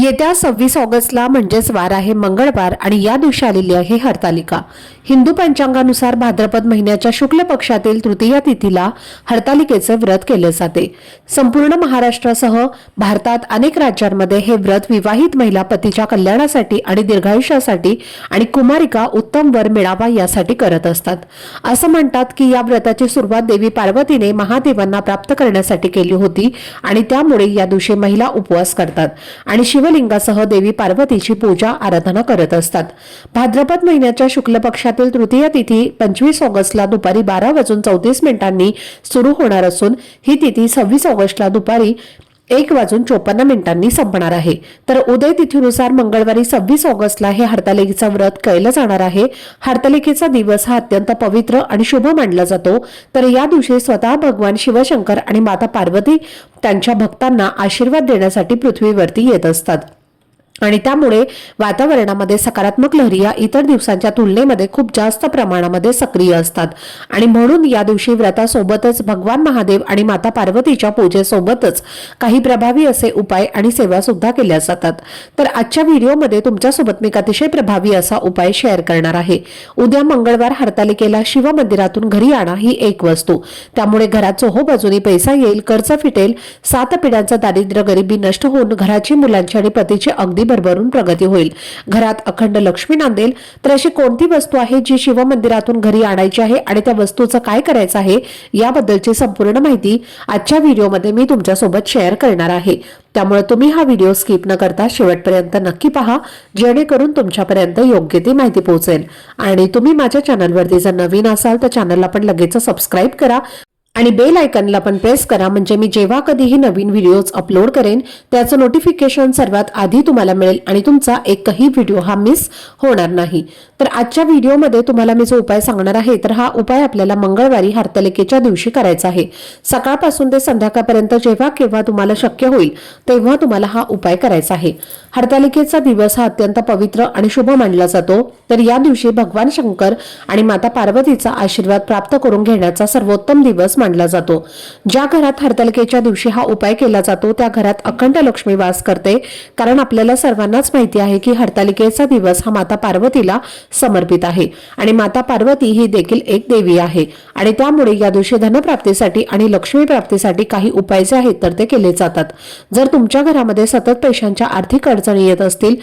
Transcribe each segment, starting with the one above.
येत्या सव्वीस ऑगस्टला म्हणजेच वार आहे मंगळवार आणि या दिवशी आलेली आहे हरतालिका. हिंदू पंचांगानुसार भाद्रपद महिन्याच्या शुक्ल पक्षातील तृतीया तिथीला हरतालिकेचे व्रत केले जाते. संपूर्ण महाराष्ट्रासह भारतात अनेक राज्यांमध्ये हे व्रत विवाहित महिला पतीच्या कल्याणासाठी आणि दीर्घायुष्यासाठी आणि कुमारिका उत्तम वर मिळावा यासाठी करत असतात. असं म्हणतात की या व्रताची सुरुवात देवी पार्वतीने महादेवांना प्राप्त करण्यासाठी केली होती आणि त्यामुळे या दिवशी महिला उपवास करतात. आणि शिवलिंगासह देवी पार्वतीची पूजा आराधना करत असतात. भाद्रपद महिन्याच्या शुक्ल पक्षातील तृतीय तिथी पंचवीस ऑगस्टला दुपारी बारा वाजून चौतीस मिनिटांनी सुरू होणार असून ही तिथी सव्वीस ऑगस्टला दुपारी एक वाजून चोपन्न मिनिटांनी संपणार आहे. तर उदय तिथीनुसार मंगळवारी सव्वीस ऑगस्टला हे हरतालिकेचं व्रत केलं जाणार आहे. हरतालिकेचा दिवस हा अत्यंत पवित्र आणि शुभ मानला जातो. तर या दिवशी स्वतः भगवान शिवशंकर आणि माता पार्वती त्यांच्या भक्तांना आशीर्वाद देण्यासाठी पृथ्वीवरती येत असतात. आणि त्यामुळे वातावरणामध्ये सकारात्मक लहरी या इतर दिवसांच्या तुलनेमध्ये खूप जास्त प्रमाणामध्ये सक्रिय असतात. आणि म्हणून या दिवशी व्रतासोबतच भगवान महादेव आणि माता पार्वतीच्या पूजेसोबतच काही प्रभावी असे उपाय आणि सेवा सुद्धा केल्या जातात. तर आजच्या व्हिडिओमध्ये तुमच्यासोबत मी अतिशय प्रभावी असा उपाय शेअर करणार आहे. उद्या मंगळवार हरतालिकेला शिव मंदिरातून घरी आणा ही एक वस्तू. त्यामुळे घरात चोहो बाजूनी पैसा येईल कर्ज फिटेल सात पिढ्यांचं दारिद्र्य गरिबी नष्ट होऊन घराची मुलांची आणि पतीची अगदी भरभरून प्रगती होईल. घरात अखंड लक्ष्मी नांदेल तर अशी कोणती वस्तू आहे जी शिव मंदिरातून घरी आणायची आहे आणि त्या वस्तूचं काय करायचं आहे याबद्दलची संपूर्ण माहिती आजच्या व्हिडिओमध्ये मी तुमच्यासोबत शेअर करणार आहे. त्यामुळे तुम्ही हा व्हिडिओ स्किप न करता शेवटपर्यंत नक्की पहा जेणेकरून तुमच्यापर्यंत योग्य ती माहिती पोहोचेल. आणि तुम्ही माझ्या चॅनलवरती जर नवीन असाल तर चॅनलला पण लगेच सबस्क्राईब करा. आणि बेल आयकनला पण प्रेस करा. म्हणजे मी जेव्हा कधीही नवीन व्हिडिओज अपलोड करेन त्याचं नोटिफिकेशन सर्वात आधी तुम्हाला मिळेल आणि तुमचा एकही व्हिडिओ हा मिस होणार नाही. तर आजच्या व्हिडिओमध्ये तुम्हाला मी जो उपाय सांगणार आहे तर हा उपाय आपल्याला मंगळवारी हरतालिकेच्या दिवशी करायचा आहे. सकाळपासून ते संध्याकाळपर्यंत जेव्हा केव्हा तुम्हाला शक्य होईल तेव्हा तुम्हाला हा उपाय करायचा आहे. हरतालिकेचा दिवस हा अत्यंत पवित्र आणि शुभ मानला जातो. तर या दिवशी भगवान शंकर आणि माता पार्वतीचा आशीर्वाद प्राप्त करून घेण्याचा सर्वोत्तम दिवस मानला जातो. ज्या घरात हरतालिकेच्या दिवशी हा उपाय केला जातो त्या घरात अखंड लक्ष्मी वास करते. कारण आपल्याला सर्वांनाच माहिती आहे की हरतालिकेचा दिवस हा माता पार्वतीला समर्पित आहे आणि माता पार्वती ही देखील एक देवी आहे. आणि त्यामुळे या दिवशी धनप्राप्तीसाठी आणि लक्ष्मी प्राप्तीसाठी काही उपाय जे आहेत तर ते केले जातात. जर तुमच्या घरामध्ये सतत पैशांच्या आर्थिक अडचणी येत असतील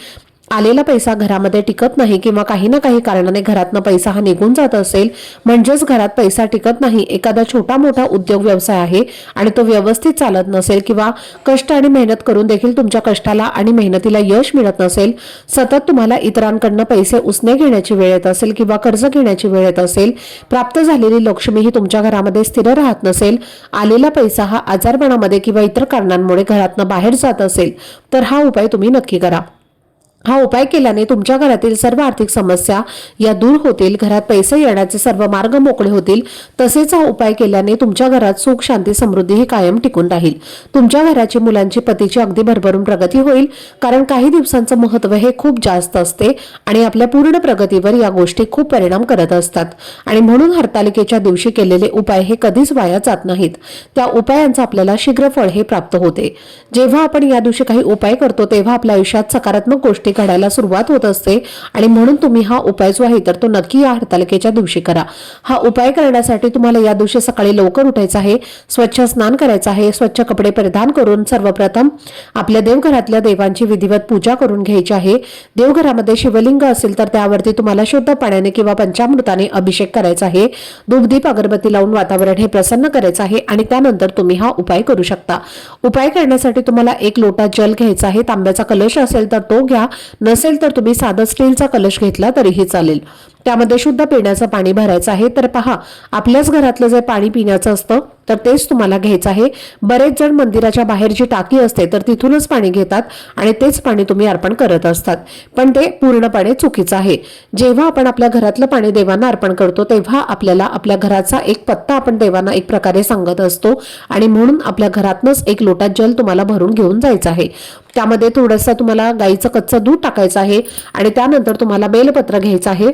आलेला पैसा घरामध्ये टिकत नाही किंवा काही ना काही कारणाने घरातनं पैसा हा निघून जात असेल म्हणजेच घरात पैसा टिकत नाही एखादा छोटा मोठा उद्योग व्यवसाय आहे आणि तो व्यवस्थित चालत नसेल किंवा कष्ट आणि मेहनत करून देखील तुमच्या कष्टाला आणि मेहनतीला यश मिळत नसेल सतत तुम्हाला इतरांकडनं पैसे उसने घेण्याची वेळ येत असेल किंवा कर्ज घेण्याची वेळ येत असेल प्राप्त झालेली लक्ष्मी ही तुमच्या घरामध्ये स्थिर राहत नसेल आलेला पैसा हा आजारपणामध्ये किंवा इतर कारणांमुळे घरातनं बाहेर जात असेल तर हा उपाय तुम्ही नक्की करा. हा उपाय केल्याने तुमच्या घरातील सर्व आर्थिक समस्या या दूर होतील घरात पैसे येण्याचे सर्व मार्ग मोकळे होतील. तसेच हा उपाय केल्याने तुमच्या घरात सुख शांती समृद्धी ही कायम टिकून राहील. तुमच्या घराची मुलांची पतीची अगदी भरभरून प्रगती होईल. कारण काही दिवसांचं महत्त्व हे खूप जास्त असते आणि आपल्या पूर्ण प्रगतीवर या गोष्टी खूप परिणाम करत असतात. आणि म्हणून हरतालिकेच्या दिवशी केलेले उपाय हे कधीच वाया जात नाहीत. त्या उपायांचं आपल्याला शीघ्र फळ हे प्राप्त होते. जेव्हा आपण या दिवशी काही उपाय करतो तेव्हा आपल्या आयुष्यात सकारात्मक गोष्टी घडायला सुरुवात होत असते. आणि म्हणून तुम्ही हा उपाय जो आहे तर तो नक्की या हरतालिकेच्या दिवशी करा. हा उपाय करण्यासाठी तुम्हाला या दिवशी सकाळी लवकर उठायचं आहे. स्वच्छ स्नान करायचं आहे. स्वच्छ कपडे परिधान करून सर्वप्रथम आपल्या देवघरातल्या देवांची विधिवत पूजा करून घ्यायची आहे. देवघरामध्ये शिवलिंग असेल तर त्यावरती तुम्हाला शुद्ध पाण्याने किंवा पंचामृताने अभिषेक करायचा आहे. दुग्धीप अगरबत्ती लावून वातावरण हे प्रसन्न करायचं आहे आणि त्यानंतर तुम्ही हा उपाय करू शकता. उपाय करण्यासाठी तुम्हाला एक लोटा जल घ्यायचा आहे. तांब्याचा कलश असेल तर तो घ्या. नसेल तर तुम्ही साधा स्टीलचा कलश घेतला तरीही चालेल. त्यामध्ये शुद्ध पिण्याचं पाणी भरायचं आहे. तर पहा आपल्याच घरातलं जे पाणी पिण्याचं असतं तर तेच तुम्हाला घ्यायचं आहे. बरेच जण मंदिराच्या बाहेर जी टाकी असते तर तिथूनच पाणी घेतात आणि तेच पाणी तुम्ही अर्पण करत असतात. पण ते पूर्णपणे चुकीचं आहे. जेव्हा आपण आपल्या घरातलं पाणी देवांना अर्पण करतो तेव्हा आपल्याला आपल्या घराचा एक पत्ता आपण देवांना एक प्रकारे सांगत असतो आणि म्हणून आपल्या घरातनंच एक लोटा जल तुम्हाला भरून घेऊन जायचं आहे. त्यामध्ये थोडंसं तुम्हाला गाईचं कच्चं दूध टाकायचं आहे आणि त्यानंतर तुम्हाला बेलपत्र घ्यायचं आहे.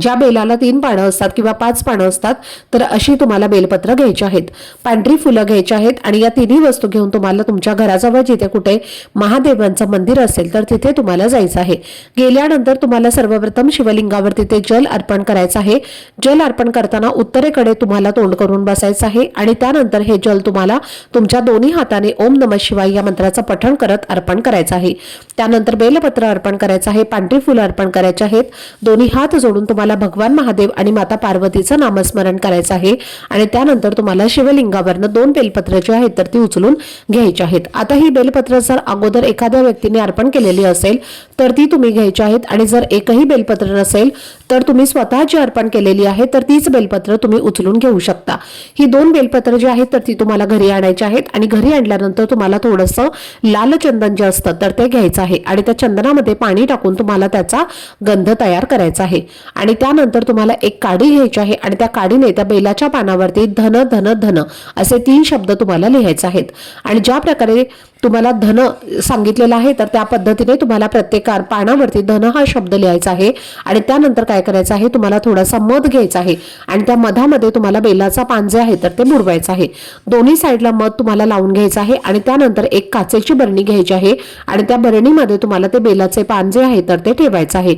ज्या बेलाला तीन पानं असतात किंवा पाच पानं असतात तर अशी तुम्हाला बेलपत्र घ्यायची आहेत. पांढरी फुलं घ्यायची आहेत आणि या तिन्ही वस्तू घेऊन तुम्हाला तुमच्या घराजवळ जिथे कुठे महादेवांचं मंदिर असेल तर तिथे तुम्हाला जायचं आहे. गेल्यानंतर तुम्हाला सर्वप्रथम शिवलिंगावर तिथे जल अर्पण करायचं आहे. जल अर्पण करताना उत्तरेकडे तुम्हाला तोंड करून बसायचं आहे आणि त्यानंतर हे जल तुम्हाला तुमच्या दोन्ही हाताने ओम नम शिवाय या मंत्राचं पठण करत अर्पण करायचं आहे. त्यानंतर बेलपत्र अर्पण करायचं आहे पांढरी फुलं अर्पण करायची आहेत. दोन्ही हात जोडून तुम्हाला भगवान महादेव आणि माता पार्वतीचं नामस्मरण करायचं आहे आणि त्यानंतर तुम्हाला शिवलिंगावरनं दोन बेलपत्र जे आहेत तर ती उचलून घ्यायची आहेत. आता ही बेलपत्र जर अगोदर एखाद्या व्यक्तीने अर्पण केलेली असेल तर ती तुम्ही घ्यायची आहेत आणि जर एकही बेलपत्र नसेल तर तुम्ही स्वतः जी अर्पण केलेली आहे तर तीच बेलपत्र तुम्ही उचलून घेऊ शकता. ही दोन बेलपत्र जी आहेत तर ती तुम्हाला घरी आणायची आहेत आणि घरी आणल्यानंतर तुम्हाला थोडंसं लाल चंदन जे असतं तर ते घ्यायचं आहे आणि त्या चंदनामध्ये पाणी टाकून तुम्हाला त्याचा गंध तयार करायचा आहे. आणि त्यानंतर तुम्हाला एक काडी घ्यायची आहे आणि त्या काडीने त्या बेलाच्या पानावरती धन धन धन असे तीन शब्द तुम्हाला लिहायचे आहेत. आणि ज्या प्रकारे तुम्हाला धन सांगितलेलं आहे तर त्या पद्धतीने तुम्हाला प्रत्येक पानावरती धन हा शब्द लिहायचा आहे. आणि त्यानंतर काय करायचं आहे तुम्हाला थोडासा मध घ्यायचा आहे. आणि त्या मधामध्ये तुम्हाला बेलाचा पान जे आहे तर ते बुडवायचं आहे. दोन्ही साईडला मध तुम्हाला लावून घ्यायचं आहे आणि त्यानंतर एक काचेची बरणी घ्यायची आहे. आणि त्या बरणीमध्ये तुम्हाला ते बेलाचे पान जे आहे तर ते ठेवायचं आहे.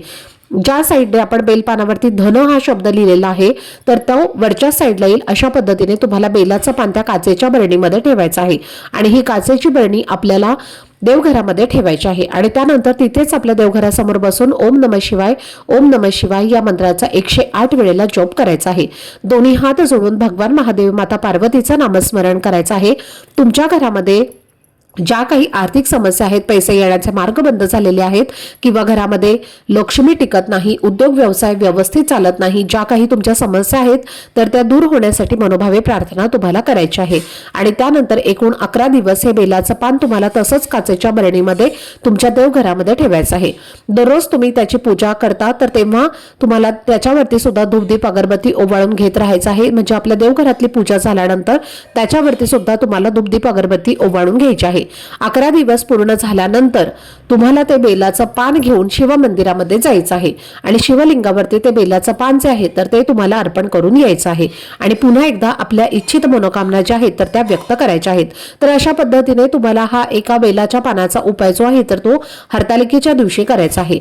ज्या साईडने आपण बेलपानावरती धन हा शब्द लिहिलेला आहे तर तो वरच्या साईडला येईल अशा पद्धतीने तुम्हाला बेलाचं पान त्या काचेच्या बरणीमध्ये ठेवायचं आहे. आणि ही काचेची बरणी आपल्याला देवघरामध्ये ठेवायची आहे. आणि त्यानंतर तिथेच आपल्या देवघरासमोर बसून ओम नम शिवाय ओम नम शिवाय या मंत्राचा एकशे आठ वेळेला जोप करायचा आहे. दोन्ही हात जोडून भगवान महादेव माता पार्वतीचं नामस्मरण करायचं आहे. तुमच्या घरामध्ये ज्या काही आर्थिक समस्या आहेत पैसे येण्याचे मार्ग बंद झालेले आहेत किंवा घरामध्ये लक्ष्मी टिकत नाही उद्योग व्यवसाय व्यवस्थित चालत नाही ज्या काही तुमच्या समस्या आहेत तर त्या दूर होण्यासाठी मनोभावे प्रार्थना तुम्हाला करायची आहे. आणि त्यानंतर एकूण अकरा दिवस हे बेलाचं पान तुम्हाला तसंच काचेच्या बरणीमध्ये तुमच्या देवघरामध्ये ठेवायचं आहे. दररोज तुम्ही त्याची पूजा करता तर तेव्हा तुम्हाला त्याच्यावरती सुद्धा धूपदीप अगरबत्ती ओवाळून घेत राहायचं आहे. म्हणजे आपल्या देवघरातली पूजा झाल्यानंतर त्याच्यावरती सुद्धा तुम्हाला धूपदीप अगरबत्ती ओवाळून घ्यायची आहे. अकरा दिवस पूर्ण झाल्यानंतर तुम्हाला ते बेलाचं पान घेऊन शिव मंदिरामध्ये जायचं आहे. आणि शिवलिंगावरती ते बेलाचं पान जे आहे तर ते तुम्हाला अर्पण करून यायचं आहे. आणि पुन्हा एकदा आपल्या इच्छित मनोकामना ज्या आहेत तर त्या व्यक्त करायच्या आहेत. तर अशा पद्धतीने तुम्हाला हा एका बेलाच्या पानाचा उपाय जो आहे तर तो हरतालिकेच्या दिवशी करायचा आहे.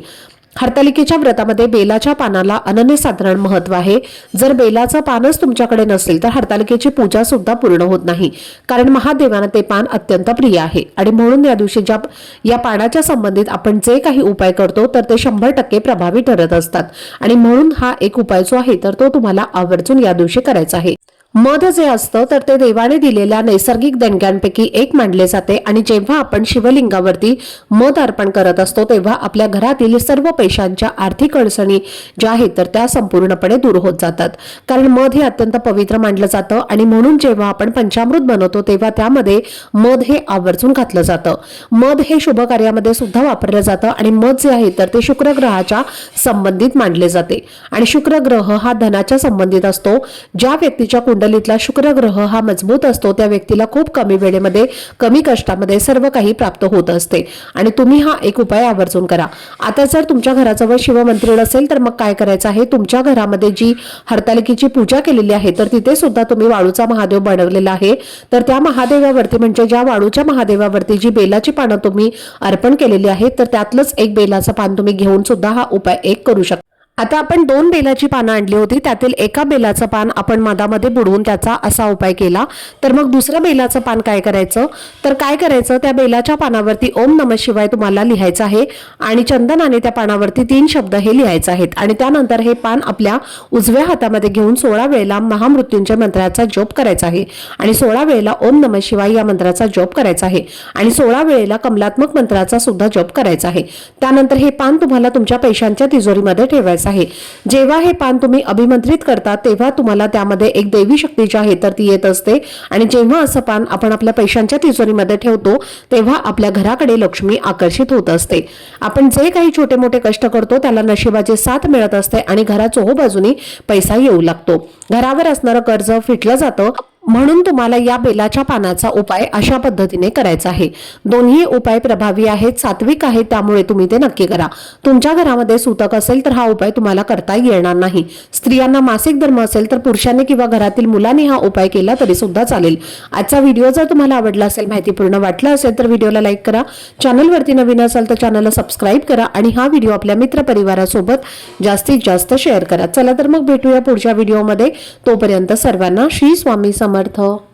हरतालिकेच्या व्रतामध्ये बेलाच्या पानाला अनन्यसाधारण महत्त्व आहे. जर बेलाचं पानच तुमच्याकडे नसेल तर हरतालिकेची पूजा सुद्धा पूर्ण होत नाही. कारण महादेवानं ते पान अत्यंत प्रिय आहे. आणि म्हणून या दिवशी ज्या या पानाच्या संबंधित आपण जे काही उपाय करतो तर ते शंभर टक्के प्रभावी ठरत असतात. आणि म्हणून हा एक उपाय जो आहे तर तो तुम्हाला आवर्जून या दिवशी करायचा आहे. मध जे असतं तर ते देवाने दिलेल्या नैसर्गिक देणग्यांपैकी एक मानले जाते. आणि जेव्हा आपण शिवलिंगावरती मध अर्पण करत असतो तेव्हा आपल्या घरातील सर्व पैशांच्या आर्थिक अडचणी ज्या आहेत तर त्या संपूर्णपणे दूर होत जातात. कारण मध हे अत्यंत पवित्र मानलं जातं आणि म्हणून जेव्हा आपण पंचामृत बनवतो तेव्हा त्यामध्ये मध हे आवर्जून घातलं जातं. मध हे शुभ कार्यामध्ये सुद्धा वापरलं जातं आणि मध जे आहे तर ते शुक्र ग्रहाच्या संबंधित मानले जाते. आणि शुक्र ग्रह हा धनाच्या संबंधित असतो. ज्या व्यक्तीच्या कुंडलीतला शुक्रग्रह हा मजबूत असतो त्या व्यक्तीला खूप कमी वेळेमध्ये कमी कष्टामध्ये सर्व काही प्राप्त होत असते. आणि तुम्ही हा एक उपाय आवर्जून करा. आता जर तुमच्या घराजवळ शिवमंदिर असेल तर मग काय करायचं आहे? तुमच्या घरामध्ये जी हरतालिकेची पूजा केलेली आहे तर तिथे सुद्धा तुम्ही वाळूचा महादेव बनवलेला आहे. तर त्या महादेवावरती म्हणजे ज्या वाळूच्या महादेवावरती जी बेलाची पानं तुम्ही अर्पण केलेली आहेत तर त्यातलंच एक बेलाचं पान तुम्ही घेऊन सुद्धा हा उपाय एक करू शकता. आता आपण दोन बेलाची पानं आणली होती. त्यातील एका बेलाचं पान आपण मधामध्ये बुडवून त्याचा असा उपाय केला. तर मग दुसरं बेलाचं पान काय करायचं? तर काय करायचं? त्या बेलाच्या पानावरती ओम नम शिवाय तुम्हाला लिहायचं आहे. आणि चंदनाने त्या पानावरती तीन शब्द हे लिहायचे आहेत. आणि त्यानंतर हे पान आपल्या उजव्या हातामध्ये घेऊन सोळा वेळेला महामृत्यूंच्या मंत्राचा जप करायचा आहे. आणि सोळा वेळेला ओम नम शिवाय या मंत्राचा जप करायचा आहे. आणि सोळा वेळेला कमलात्मक मंत्राचा सुद्धा जप करायचा आहे. त्यानंतर हे पान तुम्हाला तुमच्या पैशांच्या तिजोरीमध्ये ठेवायचं आहे. जेव्हा हे पान तुम्ही अभिमंत्रित करता तेव्हा तुम्हाला त्यामध्ये एक देवी शक्तीची आहे तर ती येत असते. आणि जेव्हा असं पान आपण आपल्या पैशांच्या तिजोरीमध्ये ठेवतो तेव्हा आपल्या घराकडे लक्ष्मी आकर्षित होत असते. आपण जे काही छोटे मोठे कष्ट करतो त्याला नशिबाची साथ मिळत असते आणि घरात चोहोबाजूनी पैसा येऊ लागतो. घरावर असणारं कर्ज फिटलं जातं म्हणून तुम्हाला या बेलाच्या पानाचा उपाय अशा पद्धतीने करायचा आहे. दोन्ही उपाय प्रभावी आहेत सात्विक आहेत त्यामुळे तुम्ही ते नक्की करा. तुमच्या घरामध्ये सुतक असेल तर हा उपाय तुम्हाला करता येणार नाही. स्त्रियांना मासिक धर्म असेल तर पुरुषांनी किंवा घरातील मुलांनी हा उपाय केला तरी सुद्धा चालेल. आजचा व्हिडिओ जर तुम्हाला आवडला असेल माहितीपूर्ण वाटला असेल तर व्हिडिओला लाईक करा. चॅनलवरती नवीन असेल तर चॅनलला सबस्क्राईब करा आणि हा व्हिडिओ आपल्या मित्रपरिवारासोबत जास्तीत जास्त शेअर करा. चला तर मग भेटूया पुढच्या व्हिडिओमध्ये. तोपर्यंत सर्वांना श्री स्वामी समर्थ